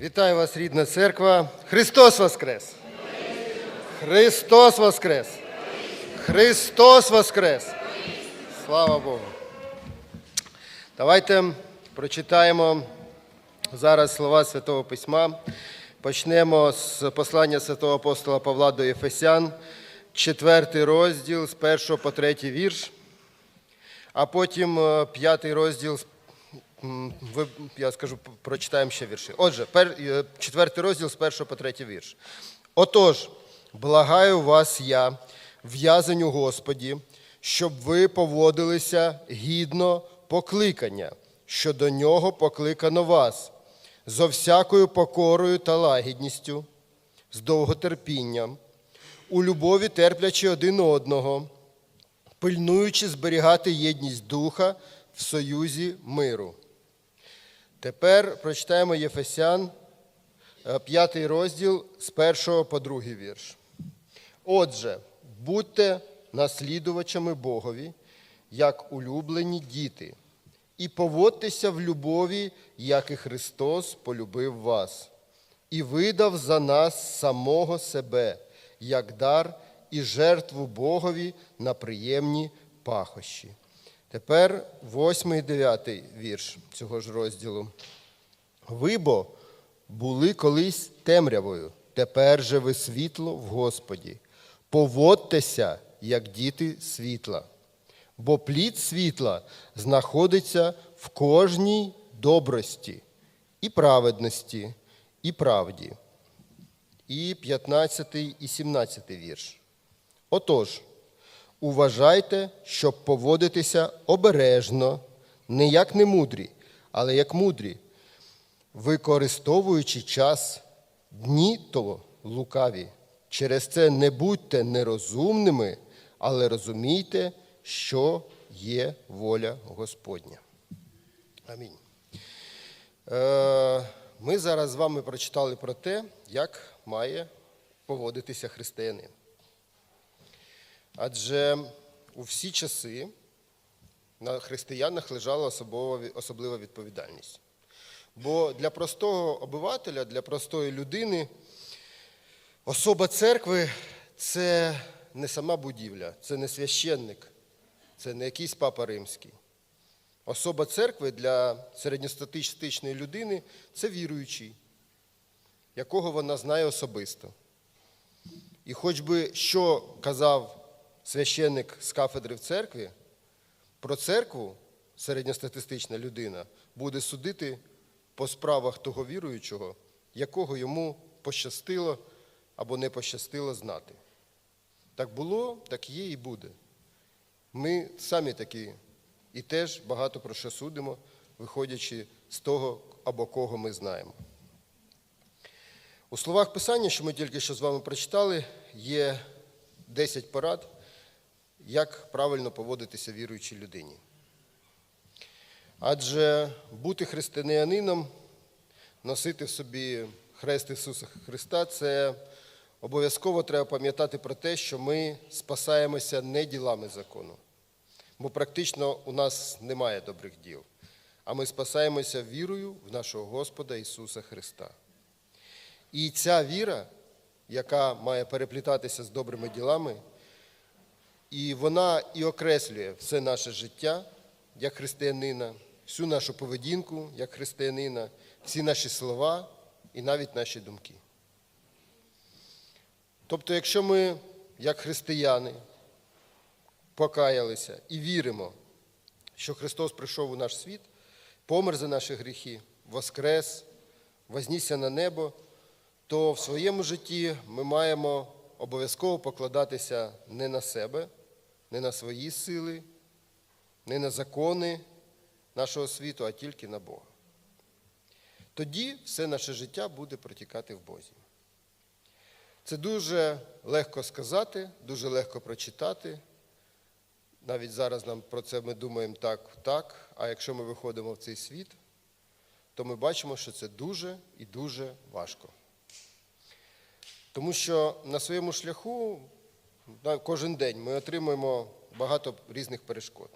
Вітаю вас, рідна церква. Христос Воскрес! Христос Воскрес! Христос Воскрес! Слава Богу! Давайте прочитаємо зараз слова Святого Письма. Почнемо з послання святого апостола Павла до Єфесян, четвертий розділ з першого по третій вірш, а потім е, п'ятий розділ з Ви, я скажу, прочитаємо ще вірші. Отже, пер, е, четвертий розділ з першого по третій вірш. Отож, благаю вас я, в'язень у Господі, щоб ви поводилися гідно покликання, що до нього покликано вас, зо всякою покорою та лагідністю, з довготерпінням, у любові терплячи один одного, пильнуючи зберігати єдність духа в союзі миру. Тепер прочитаємо Єфесян, е, п'ятий розділ з першого по другий вірш. Отже, будьте наслідувачами Богові, як улюблені діти, і поводьтеся в любові, як і Христос полюбив вас, і видав за нас самого себе, як дар і жертву Богові на приємні пахощі. Тепер восьмий і дев'ятий вірш цього ж розділу. Ви бо були колись темрявою, тепер же ви світло в Господі. Поводьтеся, як діти світла, бо плід світла знаходиться в кожній добрості і праведності, і правді. І 15 і 17 вірш. Отож, Уважайте, щоб поводитися обережно, не як немудрі, але як мудрі, використовуючи час дні то лукаві. Через це не будьте нерозумними, але розумійте, що є воля Господня. Амінь. Е, Ми зараз з вами прочитали про те, як має поводитися християнин. Адже у всі часи на християнах лежала особлива відповідальність. Бо для простого обивателя, для простої людини, особа церкви це не сама будівля, це не священник, це не якийсь папа римський. Особа церкви для середньостатистичної людини це віруючий, якого вона знає особисто. І хоч би що казав священник з кафедри в церкві, про церкву середньостатистична людина буде судити по справах того віруючого, якого йому пощастило або не пощастило знати. Так було, так є і буде. Ми самі такі і теж багато про що судимо, виходячи з того, або кого ми знаємо. У словах Писання, що ми тільки що з вами прочитали, є 10 порад, як правильно поводитися віруючій людині. Адже бути християнином, носити в собі хрест Ісуса Христа, це обов'язково треба пам'ятати про те, що ми спасаємося не ділами закону. Бо практично у нас немає добрих діл, а ми спасаємося вірою в нашого Господа Ісуса Христа. І ця віра, яка має переплітатися з добрими ділами, і вона і окреслює все наше життя як християнина, всю нашу поведінку як християнина, всі наші слова і навіть наші думки. Тобто, якщо ми, як християни, покаялися і віримо, що Христос прийшов у наш світ, помер за наші гріхи, воскрес, вознісся на небо, то в своєму житті ми маємо обов'язково покладатися не на себе, не на свої сили, не на закони нашого світу, а тільки на Бога. Тоді все наше життя буде протікати в Бозі. Це дуже легко сказати, дуже легко прочитати. Навіть зараз нам про це ми думаємо так, так. А якщо ми виходимо в цей світ, то ми бачимо, що це дуже і дуже важко. Тому що на своєму шляху кожен день ми отримуємо багато різних перешкод.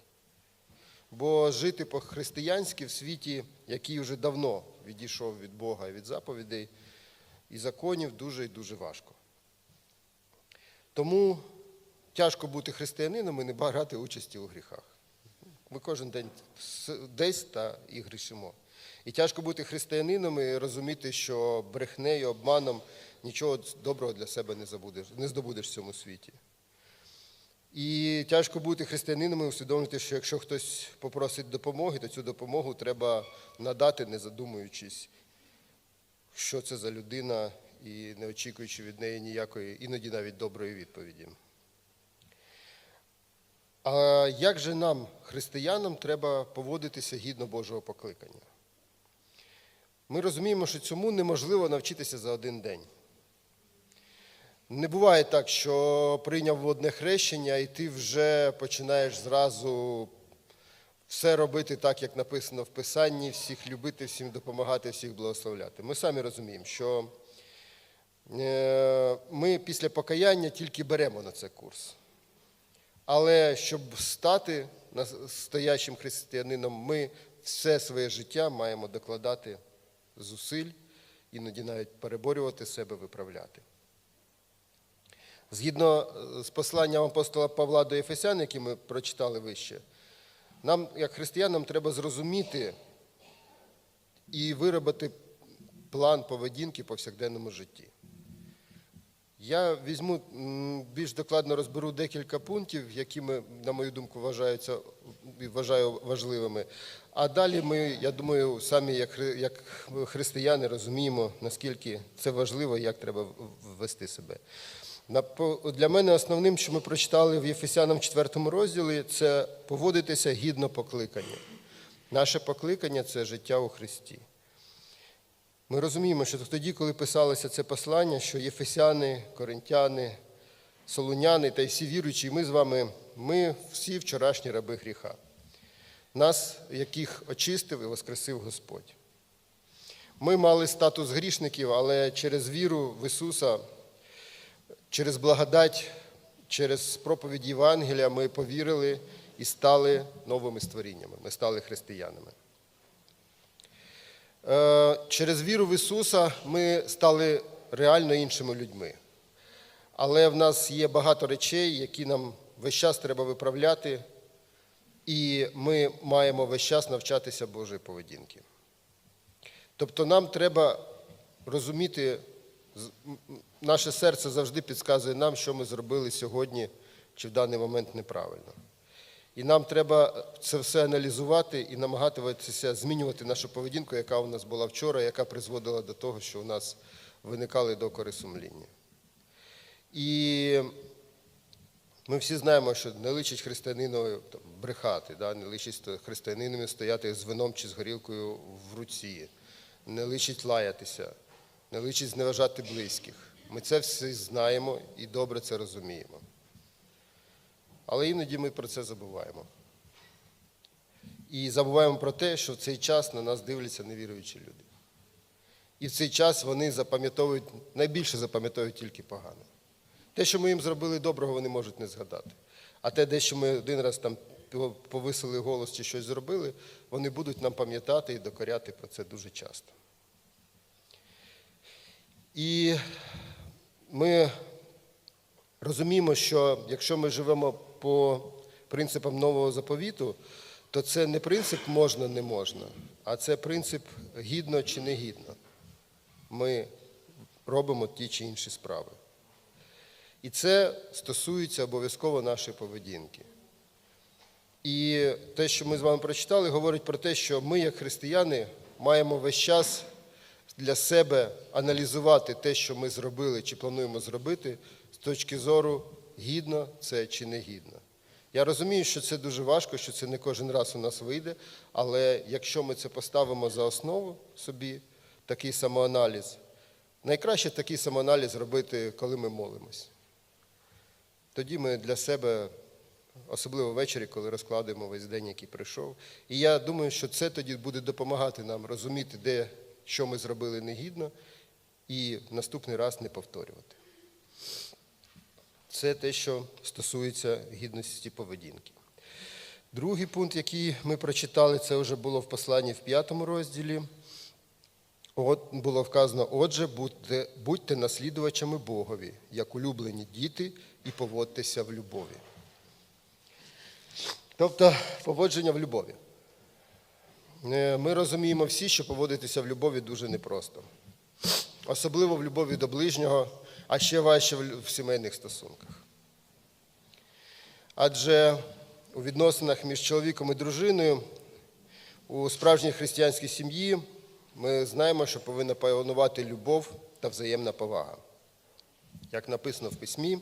Бо жити по-християнськи в світі, який вже давно відійшов від Бога і від заповідей і законів дуже і дуже важко. Тому тяжко бути християнином і не брати участі у гріхах. Ми кожен день десь та і грішимо. І тяжко бути християнином і розуміти, що брехнею, обманом нічого доброго для себе не, забудеш, не здобудеш в цьому світі. І тяжко бути християнином і усвідомити, що якщо хтось попросить допомоги, то цю допомогу треба надати, не задумуючись, що це за людина, і не очікуючи від неї ніякої, іноді навіть доброї відповіді. А як же нам, християнам, треба поводитися гідно Божого покликання? Ми розуміємо, що цьому неможливо навчитися за один день. Не буває так, що прийняв водне хрещення, і ти вже починаєш зразу все робити так, як написано в Писанні, всіх любити, всім допомагати, всіх благословляти. Ми самі розуміємо, що е, ми після покаяння тільки беремо на це курс. Але щоб стати стоячим християнином, ми все своє життя маємо докладати зусиль, іноді навіть переборювати себе, виправляти. Згідно е, з посланням апостола Павла до Ефесян, які ми прочитали вище, нам, як християнам, треба зрозуміти і виробити план поведінки в повсякденному житті. Я візьму більш докладно розберу декілька пунктів, які ми, на мою думку, вважаються і вважаю важливими. А далі ми, я думаю, самі як, як християни розуміємо, наскільки це важливо і як треба вести себе. Для мене основним, що ми прочитали в Єфесянам 4 розділі, це поводитися гідно покликання. Наше покликання це життя у Христі. Ми розуміємо, що тоді, коли писалося це послання, що єфесяни, коринтяни, солуняни та й всі віруючі, ми з вами, ми всі вчорашні раби гріха, нас, яких очистив і воскресив Господь. Ми мали статус грішників, але через віру в Ісуса, через благодать, через проповідь Євангелія ми повірили і стали новими створіннями. Ми стали християнами. Е, Через віру в Ісуса ми стали реально іншими людьми. Але в нас є багато речей, які нам весь час треба виправляти, і ми маємо весь час навчатися Божої поведінки. Тобто нам треба розуміти, наше серце завжди підказує нам, що ми зробили сьогодні чи в даний момент неправильно. І нам треба це все аналізувати і намагатися змінювати нашу поведінку, яка у нас була вчора, яка призводила до того, що у нас виникали докори сумління. І ми всі знаємо, що не личить християнину брехати, да? не личить християнинові стояти з вином чи з горілкою в руці, не личить лаятися, не личить зневажати близьких. Ми це всі знаємо і добре це розуміємо. Але іноді ми про це забуваємо. І забуваємо про те, що в цей час на нас дивляться невіруючі люди. І в цей час вони запам'ятовують, найбільше запам'ятовують тільки погане. Те, що ми їм зробили доброго, вони можуть не згадати. А те, де що ми один раз там повисили голос чи щось зробили, вони будуть нам пам'ятати і докоряти про це дуже часто. І ми розуміємо, що якщо ми живемо по принципам нового заповіту, то це не принцип можна, не можна, а це принцип гідно чи не гідно. Ми робимо ті чи інші справи. І це стосується обов'язково нашої поведінки. І те, що ми з вами прочитали, говорить про те, що ми, як християни, маємо весь час для себе аналізувати те, що ми зробили чи плануємо зробити, з точки зору гідно це чи не гідно. Я розумію, що це дуже важко, що це не кожен раз у нас вийде, але якщо ми це поставимо за основу собі, такий самоаналіз, найкраще такий самоаналіз робити, коли ми молимось. Тоді ми для себе, особливо ввечері, коли розкладаємо весь день, який прийшов. І я думаю, що це тоді буде допомагати нам розуміти, де що ми зробили негідно, і наступний раз не повторювати. Це те, що стосується гідності поведінки. Другий пункт, який ми прочитали, це вже було в посланні в п'ятому розділі. От було вказано, отже, будьте, будьте наслідувачами Богові, як улюблені діти, і поводьтеся в любові. Тобто поводження в любові. Е, Ми розуміємо всі, що поводитися в любові дуже непросто. Особливо в любові до ближнього, а ще важче в сімейних стосунках. Адже у відносинах між чоловіком і дружиною у справжній християнській сім'ї ми знаємо, що повинна панувати любов та взаємна повага. Як написано в письмі,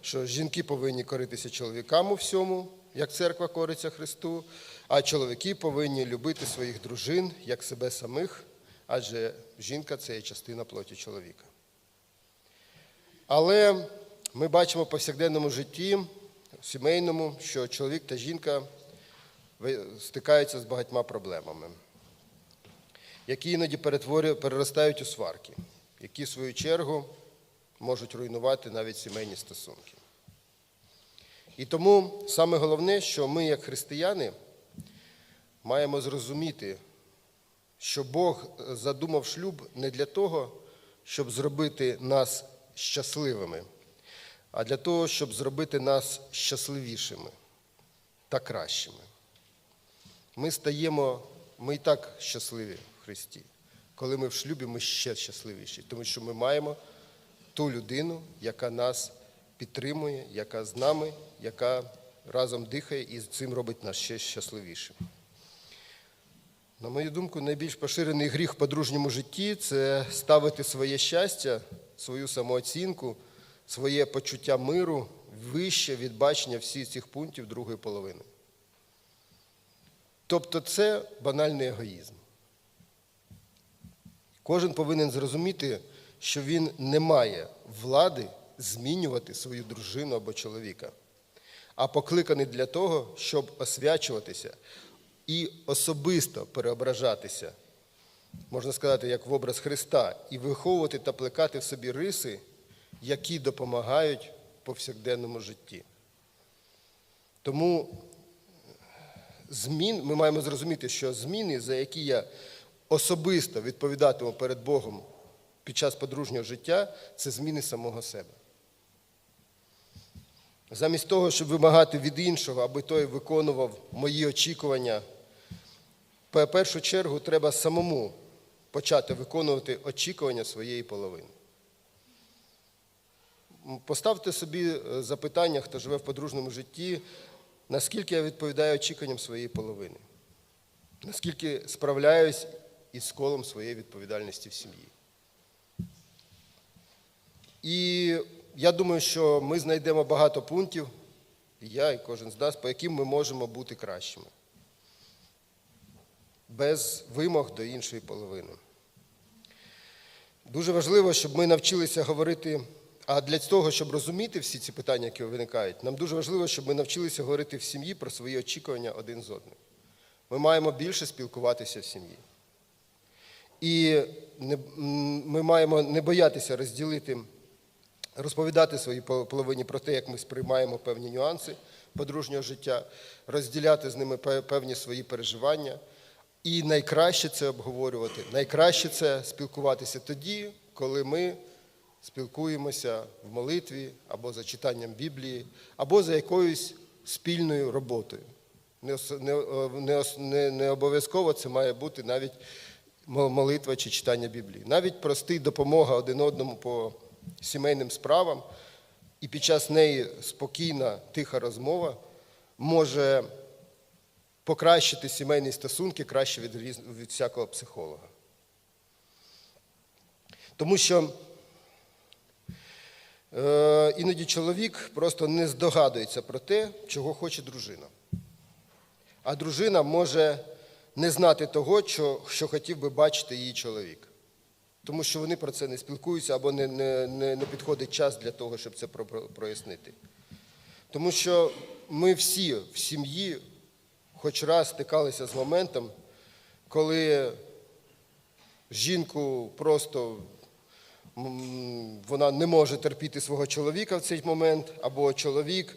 що жінки повинні коритися чоловікам у всьому, як церква кориться Христу, а чоловіки повинні любити своїх дружин як себе самих, адже жінка це є частина плоті чоловіка. Але ми бачимо в повсякденному житті, сімейному, що чоловік та жінка стикаються з багатьма проблемами, які іноді переростають у сварки, які, в свою чергу, можуть руйнувати навіть сімейні стосунки. І тому саме головне, що ми, як християни, маємо зрозуміти, що Бог задумав шлюб не для того, щоб зробити нас щасливими, а для того, щоб зробити нас щасливішими та кращими. Ми стаємо, ми і так щасливі в Христі. Коли ми в шлюбі, ми ще щасливіші, тому що ми маємо ту людину, яка нас підтримує, яка з нами, яка разом дихає і цим робить нас ще щасливішим. На мою думку, найбільш поширений гріх в подружньому житті це ставити своє щастя, свою самооцінку, своє почуття миру вище від бачення всіх цих пунктів другої половини. Тобто це банальний егоїзм. Кожен повинен зрозуміти, що він не має влади змінювати свою дружину або чоловіка, а покликаний для того, щоб освячуватися і особисто переображатися, можна сказати, як в образ Христа, і виховувати та плекати в собі риси, які допомагають в повсякденному житті. Тому змін, ми маємо зрозуміти, що зміни, за які я особисто відповідатиму перед Богом під час подружнього життя, це зміни самого себе. Замість того, щоб вимагати від іншого, аби той виконував мої очікування, в першу чергу треба самому почати виконувати очікування своєї половини. Поставте собі е, запитання, хто живе в подружньому житті, наскільки я відповідаю очікуванням своєї половини, наскільки справляюсь із колом своєї відповідальності в сім'ї. І я думаю, що ми знайдемо багато пунктів, і я, і кожен з нас, по яким ми можемо бути кращими, без вимог до іншої половини. Дуже важливо, щоб ми навчилися говорити, а для того, щоб розуміти всі ці питання, які виникають, нам дуже важливо, щоб ми навчилися говорити в сім'ї про свої очікування один з одним. Ми маємо більше спілкуватися в сім'ї. І не, ми маємо не боятися розділити, розповідати своїй пол- половині про те, як ми сприймаємо певні нюанси подружнього життя, розділяти з ними певні свої переживання. І найкраще це обговорювати, найкраще це спілкуватися тоді, коли ми спілкуємося в молитві або за читанням Біблії, або за якоюсь спільною роботою. Не, не, не, не, обов'язково це має бути навіть молитва чи читання Біблії. Навіть простий допомога один одному по сімейним справам, і під час неї спокійна, тиха розмова може покращити сімейні стосунки краще від, від всякого психолога. Тому що е, іноді чоловік просто не здогадується про те, чого хоче дружина. А дружина може не знати того, що, що хотів би бачити її чоловік. Тому що вони про це не спілкуються або не, не, не, не підходить час для того, щоб це про- про- прояснити. Тому що ми всі в сім'ї хоч раз стикалися з моментом, коли жінку просто вона не може терпіти свого чоловіка в цей момент, або чоловік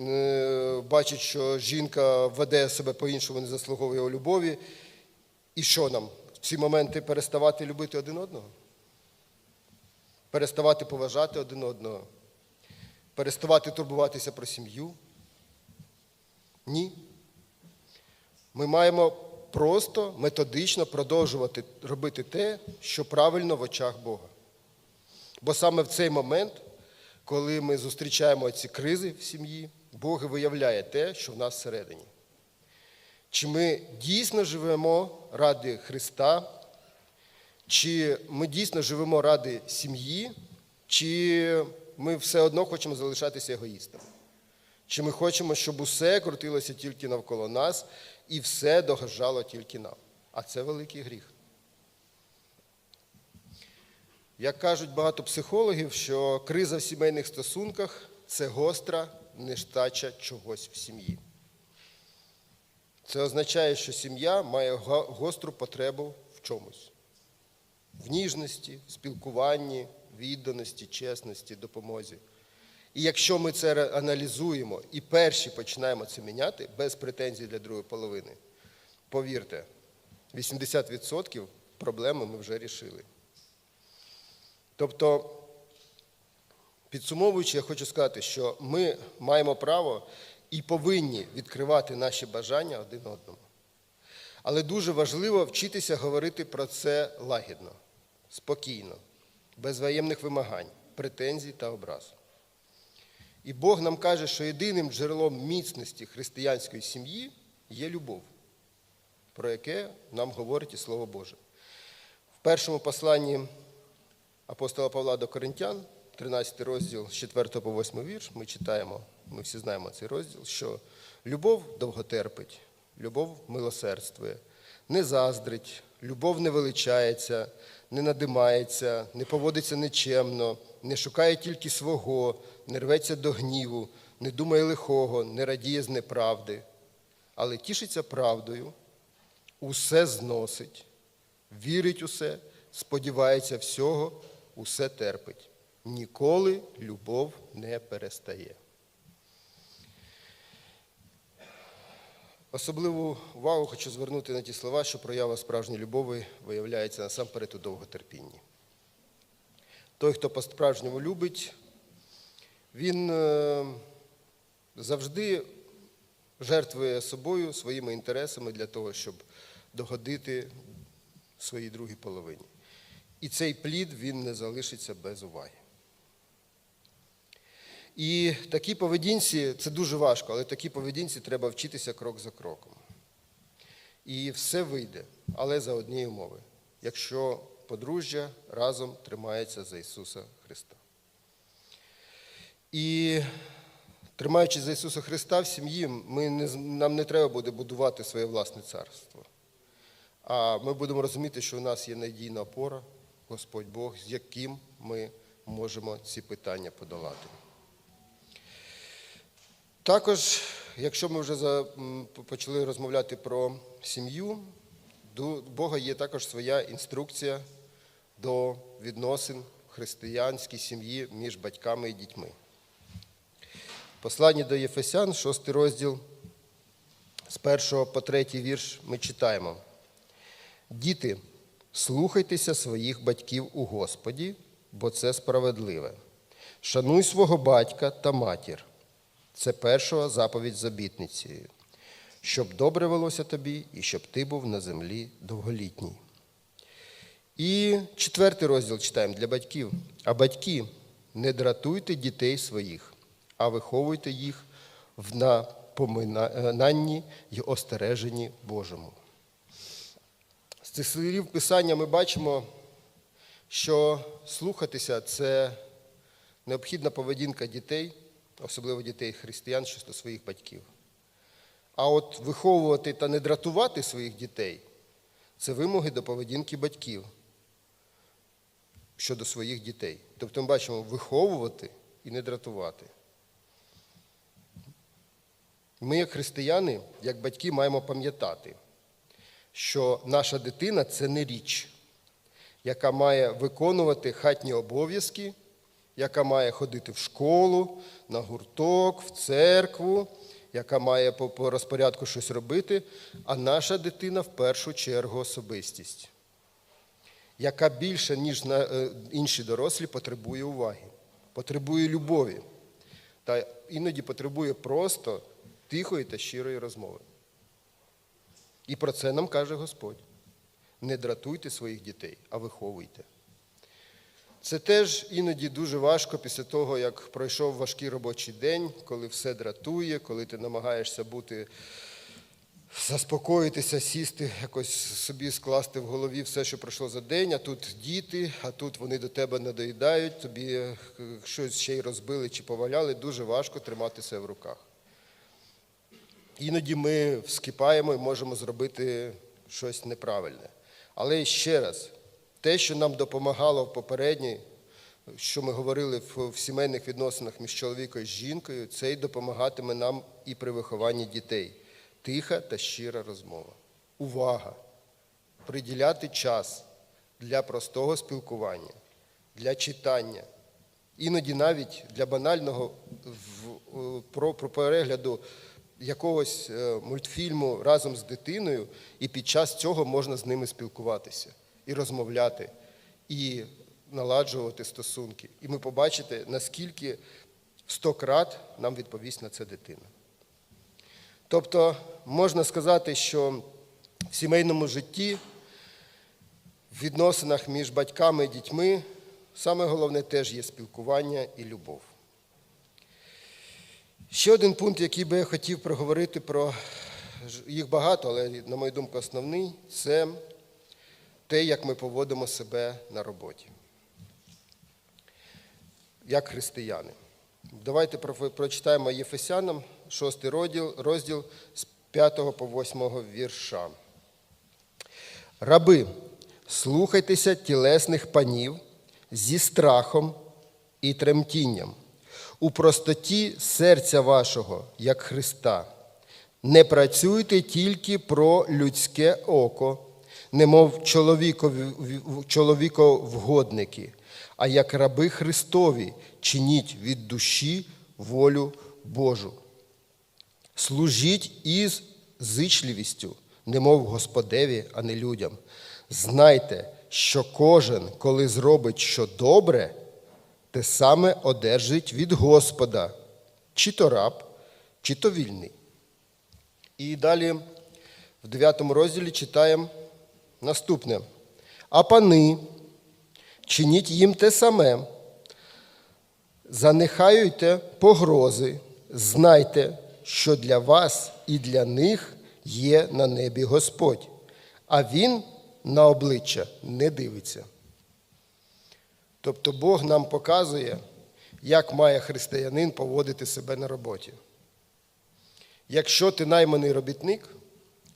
е, бачить, що жінка веде себе по-іншому, не заслуговує його любові. І що нам? ці моменти переставати любити один одного? Переставати поважати один одного? Переставати турбуватися про сім'ю? Ні. Ми маємо просто методично продовжувати робити те, що правильно в очах Бога. Бо саме в цей момент, коли ми зустрічаємо ці кризи в сім'ї, Бог виявляє те, що в нас всередині. Чи ми дійсно живемо ради Христа, чи ми дійсно живемо ради сім'ї, чи ми все одно хочемо залишатися егоїстами? Чи ми хочемо, щоб усе крутилося тільки навколо нас і все догоджало тільки нам? А це великий гріх. Як кажуть багато психологів, що криза в сімейних стосунках це гостра нестача чогось в сім'ї. Це означає, що сім'я має гостру потребу в чомусь: в ніжності, спілкуванні, відданості, чесності, допомозі. І якщо ми це аналізуємо і перші починаємо це міняти без претензій для другої половини, повірте, 80% проблеми ми вже рішили. Тобто, підсумовуючи, я хочу сказати, що ми маємо право і повинні відкривати наші бажання один одному. Але дуже важливо вчитися говорити про це лагідно, спокійно, без воєнних вимагань, претензій та образ. І Бог нам каже, що єдиним джерелом міцності християнської сім'ї є любов, про яке нам говорить і Слово Боже. В першому посланні апостола Павла до Коринтян, 13 розділ з 4 по 8 вірш, ми читаємо, ми всі знаємо цей розділ, що любов довготерпить, любов милосердствує, не заздрить, любов не величається, не надимається, не поводиться нечемно, не шукає тільки свого, не рветься до гніву, не думає лихого, не радіє з неправди, але тішиться правдою, усе зносить, вірить усе, сподівається всього, усе терпить. Ніколи любов не перестає. Особливу увагу хочу звернути на ті слова, що проява справжньої любові виявляється насамперед у довготерпінні. Той, хто по-справжньому любить, він е, завжди жертвує собою, своїми інтересами для того, щоб догодити своїй другій половині. І цей плід він не залишиться без уваги. І такій поведінці, це дуже важко, але такій поведінці треба вчитися крок за кроком. І все вийде, але за однієї умови, якщо подружжя разом тримається за Ісуса Христа. І тримаючись за Ісуса Христа в сім'ї, ми не, нам не треба буде будувати своє власне царство. А ми будемо розуміти, що у нас є надійна опора, Господь Бог, з яким ми можемо ці питання подолати. Також, якщо ми вже почали розмовляти про сім'ю, до Бога є також своя інструкція до відносин в християнській сім'ї між батьками і дітьми. Послання до Єфесян, 6 розділ, з 1 по 3 вірш ми читаємо. Діти, слухайтеся своїх батьків у Господі, бо це справедливе. Шануй свого батька та матір. Це перша заповідь з обітницею, щоб добре велося тобі і щоб ти був на землі довголітній. І четвертий розділ читаємо для батьків. А батьки, не дратуйте дітей своїх, а виховуйте їх в напоминанні й остереженні Божому. З цих слів Писання ми бачимо, що слухатися це необхідна поведінка дітей, особливо дітей християн, щодо своїх батьків. А от виховувати та не дратувати своїх дітей це вимоги до поведінки батьків щодо своїх дітей. Тобто ми бачимо виховувати і не дратувати. Ми, як християни, як батьки, маємо пам'ятати, що наша дитина це не річ, яка має виконувати хатні обов'язки, яка має ходити в школу, на гурток, в церкву, яка має по, по розпорядку щось робити, а наша дитина в першу чергу особистість. яка більше, ніж на е, інші дорослі, потребує уваги, потребує любові та іноді потребує просто тихої та щирої розмови. І про це нам каже Господь. Не дратуйте своїх дітей, а виховуйте. Це теж іноді дуже важко після того, як пройшов важкий робочий день, коли все дратує, коли ти намагаєшся бути, заспокоїтися, сісти, якось собі скласти в голові все, що пройшло за день, а тут діти, а тут вони до тебе надоїдають, тобі е, щось ще й розбили чи поваляли, дуже важко тримати себе в руках. Іноді ми вскипаємо і можемо зробити щось неправильне. Але ще раз, те, що нам допомагало в попередній, що ми говорили в, сімейних відносинах між чоловіком і жінкою, це й допомагатиме нам і при вихованні дітей. Тиха та щира розмова. Увага! Приділяти час для простого спілкування, для читання, іноді навіть для банального про, про перегляду якогось е, мультфільму разом з дитиною, і під час цього можна з ними спілкуватися і розмовляти, і наладжувати стосунки. І ми побачите, наскільки сто крат нам відповість на це дитина. Тобто можна сказати, що в сімейному житті, в відносинах між батьками і дітьми, саме головне теж є спілкування і любов. Ще один пункт, який би я хотів проговорити про їх багато, але, на мою думку, основний це те, як ми поводимо себе на роботі. Як християни. Давайте прочитаємо Єфесянам, 6 розділ, розділ з 5 по 8 вірша. Раби, слухайтеся тілесних панів зі страхом і тремтінням, у простоті серця вашого, як Христа. Не працюйте тільки про людське око, немов чоловіковгодники, а як раби Христові чиніть від душі волю Божу. Служіть із зичливістю, немов Господеві, а не людям. Знайте, що кожен, коли зробить що добре, те саме одержить від Господа, чи то раб, чи то вільний. І далі в 9 розділі читаємо наступне. А пани, чиніть їм те саме, занехаюйте погрози, знайте, що для вас і для них є на небі Господь, а Він на обличчя не дивиться. Тобто Бог нам показує, як має християнин поводити себе на роботі. Якщо ти найманий робітник,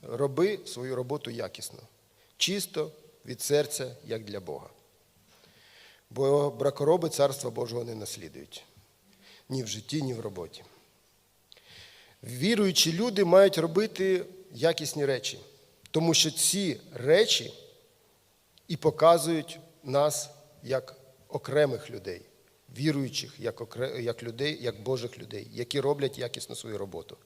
роби свою роботу якісно, чисто від серця, як для Бога. Бо бракороби Царства Божого не наслідують ні в житті, ні в роботі. Віруючі люди мають робити якісні речі, тому що ці речі і показують нас як окремих людей, віруючих як, окре- як людей, як Божих людей, які роблять якісно свою роботу.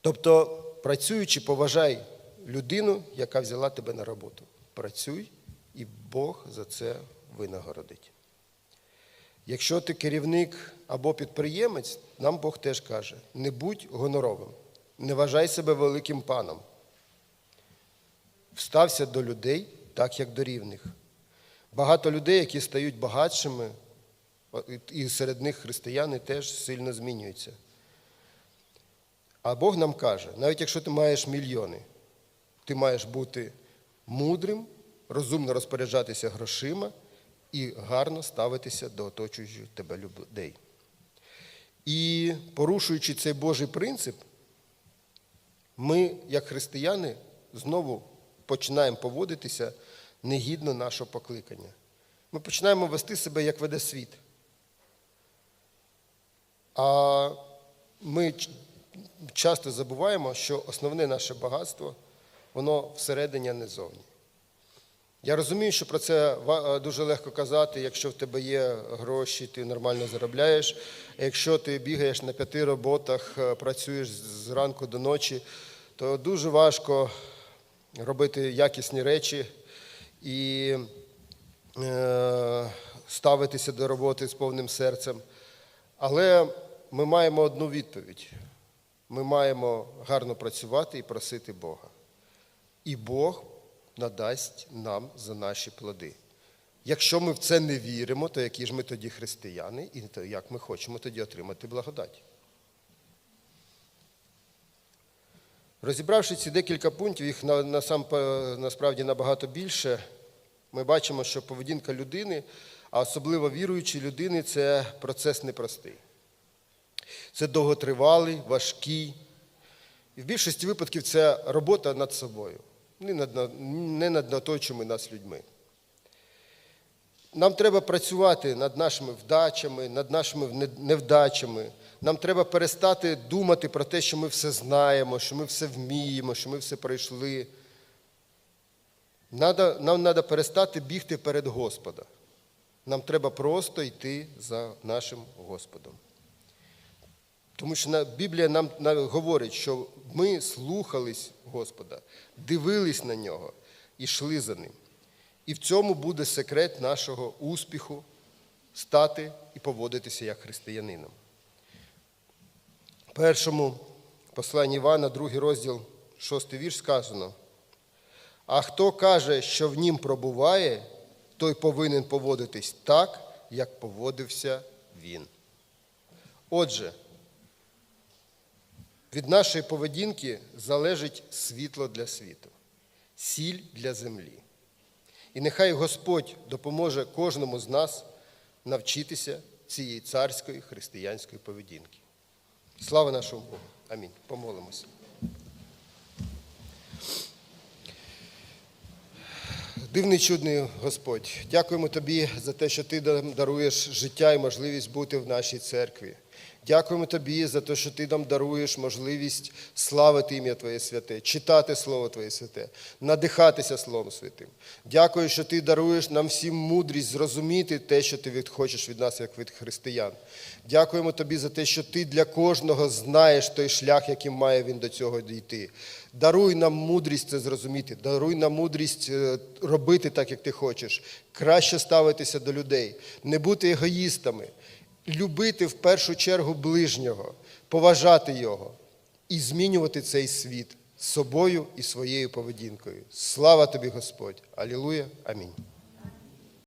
Тобто, працюючи, поважай людину, яка взяла тебе на роботу. Працюй, і Бог за це винагородить. Якщо ти керівник або підприємець, нам Бог теж каже: не будь гоноровим, не вважай себе великим паном. Встався до людей так, як до рівних. Багато людей, які стають багатшими, і серед них християни теж сильно змінюються. А Бог нам каже, навіть якщо ти маєш мільйони, ти маєш бути мудрим, розумно розпоряджатися грошима і гарно ставитися до оточуючих тебе людей. І порушуючи цей Божий принцип, ми, як християни, знову починаємо поводитися негідно нашого покликання. Ми починаємо вести себе, як веде світ. А ми часто забуваємо, що основне наше багатство, воно всередині, а не зовні. Я розумію, що про це ва- дуже легко казати, якщо в тебе є гроші, ти нормально заробляєш. Якщо ти бігаєш на п'яти роботах, е, працюєш з ранку до ночі, то дуже важко робити якісні речі і е, ставитися до роботи з повним серцем. Але ми маємо одну відповідь: ми маємо гарно працювати і просити Бога. І Бог надасть нам за наші плоди. Якщо ми в це не віримо, то які ж ми тоді християни, і як ми хочемо тоді отримати благодать? Розібравши ці декілька пунктів, їх на, насам, насправді набагато більше, ми бачимо, що поведінка людини, а особливо віруючої людини, це процес непростий. Це довготривалий, важкий. І в більшості випадків це робота над собою, не над, оточими нас людьми. Нам треба працювати над нашими вдачами, над нашими невдачами. Нам треба перестати думати про те, що ми все знаємо, що ми все вміємо, що ми все пройшли. Надо, нам треба перестати бігти перед Господа. Нам треба просто йти за нашим Господом. Тому що Біблія нам говорить, що ми слухались Господа, дивились на нього і йшли за ним. І в цьому буде секрет нашого успіху стати і поводитися як християнином. Першому посланні Івана, другий розділ, шостий вірш сказано. А хто каже, що в нім пробуває, той повинен поводитись так, як поводився він. Отже, від нашої поведінки залежить світло для світу, сіль для землі. І нехай Господь допоможе кожному з нас навчитися цієї царської християнської поведінки. Слава нашому Богу. Амінь. Помолимося. Дивний чудний Господь, дякуємо Тобі за те, що Ти даруєш життя і можливість бути в нашій церкві. Дякуємо Тобі за те, що Ти нам даруєш можливість славити ім'я Твоє святе, читати Слово Твоє святе, надихатися Словом Святим. Дякую, що Ти даруєш нам всім мудрість зрозуміти те, що Ти хочеш від нас, як від християн. Дякуємо Тобі за те, що Ти для кожного знаєш той шлях, яким має він до цього дійти. Даруй нам мудрість це зрозуміти, даруй нам мудрість е, робити так, як ти хочеш, краще ставитися до людей, не бути егоїстами любити в першу чергу ближнього, поважати його і змінювати цей світ собою і своєю поведінкою. Слава тобі, Господь! Алілуя! Амінь.